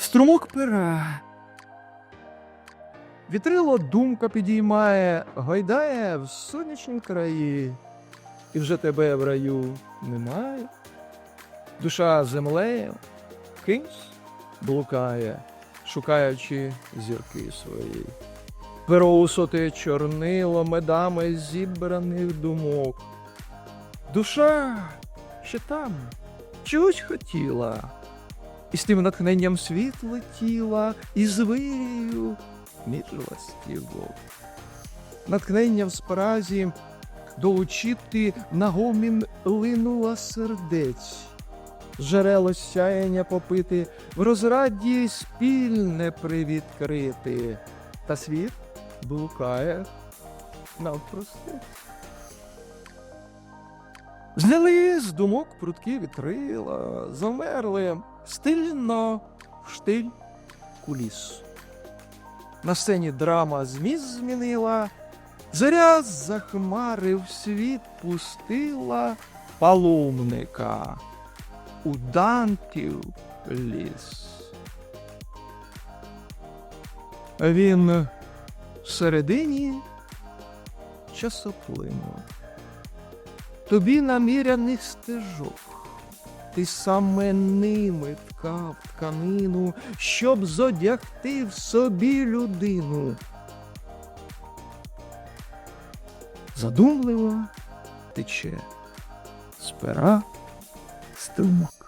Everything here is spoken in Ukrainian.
Струмок пера. Вітрило думка підіймає, гойдає в сонячні краї, і вже тебе в раю немає. Душа землею кимсь блукає, шукаючи зірки свої. Перо усоте чорнило медами зібраних думок. Душа ще там чогось хотіла, і з тим натхненням світ летіла, і з вирію між ластівок. Натхнення в спразі долучити на гомін линула сердець. Жерело сяєння попити, в розраді спільне привідкрити, та світ блукає навпростець. Зняли з думок прудкі вітрила, замерли стильно в штиль куліс. На сцені драма зміст змінила, зоря за хмари в світ пустила паломника у Дантів ліс. Він всередині часоплину. Тобі наміряних стежок. Ти саме ними ткав тканину, щоб зодягти в собі людину. Задумливо тече з пера струмок.